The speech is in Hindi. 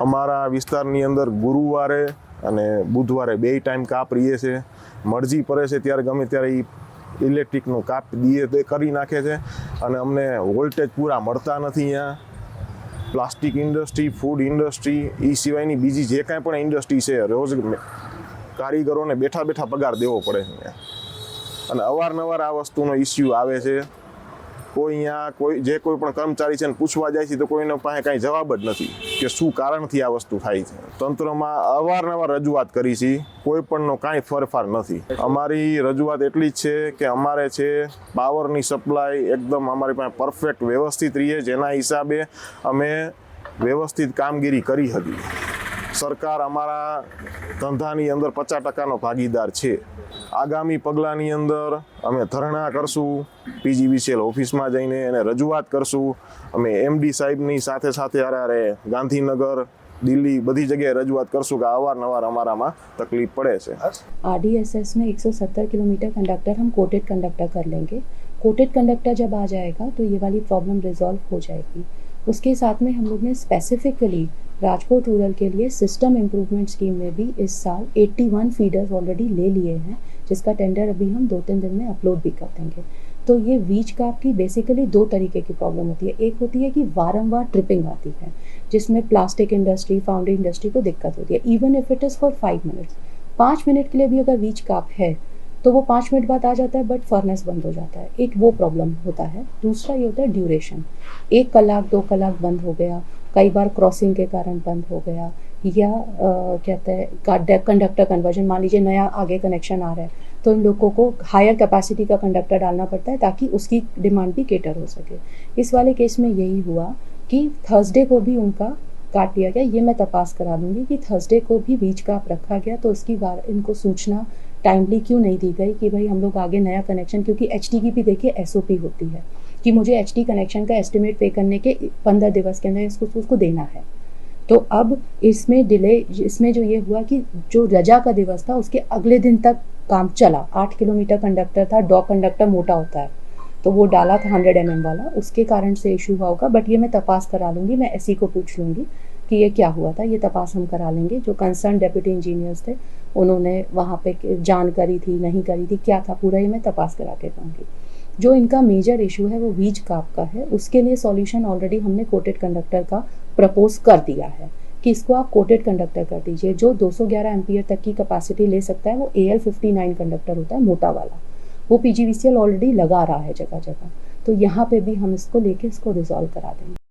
અમારા વિસ્તારની અંદર ગુરુવારે અને બુધવારે બે ટાઈમ કાપ રહીએ છે. મરજી પડે છે ત્યારે ગમે ત્યારે એ ઇલેક્ટ્રિકનું કાપ દીએ તે કરી નાખે છે. અને અમને વોલ્ટેજ પૂરા મળતા નથી અહીંયા. પ્લાસ્ટિક ઇન્ડસ્ટ્રી ફૂડ ઇન્ડસ્ટ્રી એ સિવાયની બીજી જે કાંઈ પણ ઇન્ડસ્ટ્રી છે, રોજ કારીગરોને બેઠા બેઠા પગાર દેવો પડે છે. અને અવારનવાર આ વસ્તુનો ઇસ્યુ આવે છે. કોઈ અહીંયા કોઈ જે કોઈ પણ કર્મચારી છે પૂછવા જાય છે તો કોઈના પાસે કાંઈ જવાબ જ નથી કે શું કારણથી આ વસ્તુ થાય છે. તંત્રમાં અવારનવાર રજૂઆત કરી છે, કોઈ પણનો કાંઈ ફેરફાર નથી. અમારી રજૂઆત એટલી જ છે કે અમારે છે પાવરની સપ્લાય એકદમ અમારી પાસે પરફેક્ટ વ્યવસ્થિત રહીએ જેના હિસાબે અમે વ્યવસ્થિત કામગીરી કરી હતી. સરકાર અમારા ધંધાની અંદર પચાસ ટકાનો ભાગીદાર છે. આગામી પગલાંની અંદર અમે ધરણા કરશું પીજીવીસીએલ ઓફિસમાં જઈને એને રજૂઆત કરશું અમે એમડી સાહેબની સાથે સાથે અરે ગાંધીનગર દિલ્હી બધી જગ્યાએ રજૂઆત કરશું કે અવારનવાર અમારામાં તકલીફ પડે છે आर में 170 किलोमीटर कंडक्टर हम कोटेड कंडक्टर कर लेंगे कोटेड कंडक्टर जब आ जाएगा तो ये वाली प्रॉब्लम रिजॉल्व हो जाएगी उसके साथ में हम लोग ने स्पेसिफिकली राजकोट रूरल के लिए सिस्टम इम्प्रूवमेंट स्कीम में भी इस साल 81 फीडर्स ऑलरेडी ले लिए हैं, जिसका टेंडर अभी हम दो तीन दिन में अपलोड भी कर देंगे। तो ये वीच काप की बेसिकली दो तरीके की प्रॉब्लम होती है। एक होती है कि वारंवार ट्रिपिंग आती है, जिसमें प्लास्टिक इंडस्ट्री फाउंड्री इंडस्ट्री को दिक्कत होती है। Even if it is for five minutes पाँच मिनट के लिए भी अगर वीच काप है तो वो पाँच मिनट बाद आ जाता है बट फर्नेस बंद हो जाता है। एक वो प्रॉब्लम होता है। दूसरा ये होता है ड्यूरेशन एक कलाक, दो कलाक बंद हो गया। कई बार क्रॉसिंग के कारण बंद हो गया। या कहते हैं कंडक्टर कन्वर्जन मान लीजिए नया आगे कनेक्शन आ रहा है तो इन लोगों को हायर कैपेसिटी का कंडक्टर डालना पड़ता है ताकि उसकी डिमांड भी केटर हो सके। इस वाले केस में यही हुआ कि थर्सडे को भी उनका काट दिया गया। ये मैं तपास करा दूँगी कि थर्सडे को भी बीच का रखा गया तो उसकी बार, इनको सूचना टाइमली क्यों नहीं दी गई कि भाई हम लोग आगे नया कनेक्शन क्योंकि एचडी की भी देखिए एस होती है कि मुझे एचडी कनेक्शन का एस्टिमेट पे करने के पंद्रह दिवस के अंदर इसको, उसको देना है। तो अब इसमें डिले इसमें जो ये हुआ कि जो रजा का दिवस था, उसके अगले दिन तक काम चला। आठ किलोमीटर कंडक्टर था डॉग कंडक्टर मोटा होता है। तो वो डाला था हंड्रेड एम वाला, उसके कारण से इशू हुआ होगा बट ये मैं तपास करा लूँगी, मैं एस को पूछ लूँगी। कि ये क्या हुआ था, ये तपास हम करा लेंगे। जो कंसर्न डेप्यूटी इंजीनियर्स थे, उन्होंने वहाँ पे जान करी थी, नहीं करी थी, क्या था पूरा ये मैं तपास करा के कहूँगी। जो इनका मेजर इशू है, वो वीज काप का है। उसके लिए सॉल्यूशन ऑलरेडी हमने कोटेड कंडक्टर का प्रपोज कर दिया है कि इसको आप कोटेड कंडक्टर कर दीजिए। जो 211 एम्पियर तक की कैपेसिटी ले सकता है, वो ए एल कंडक्टर होता है, मोटा वाला। वो पीजीवीसीएल ऑलरेडी लगा रहा है जगह जगह तो यहाँ पे भी हम इसको लेके इसको रिजॉल्व करा देंगे।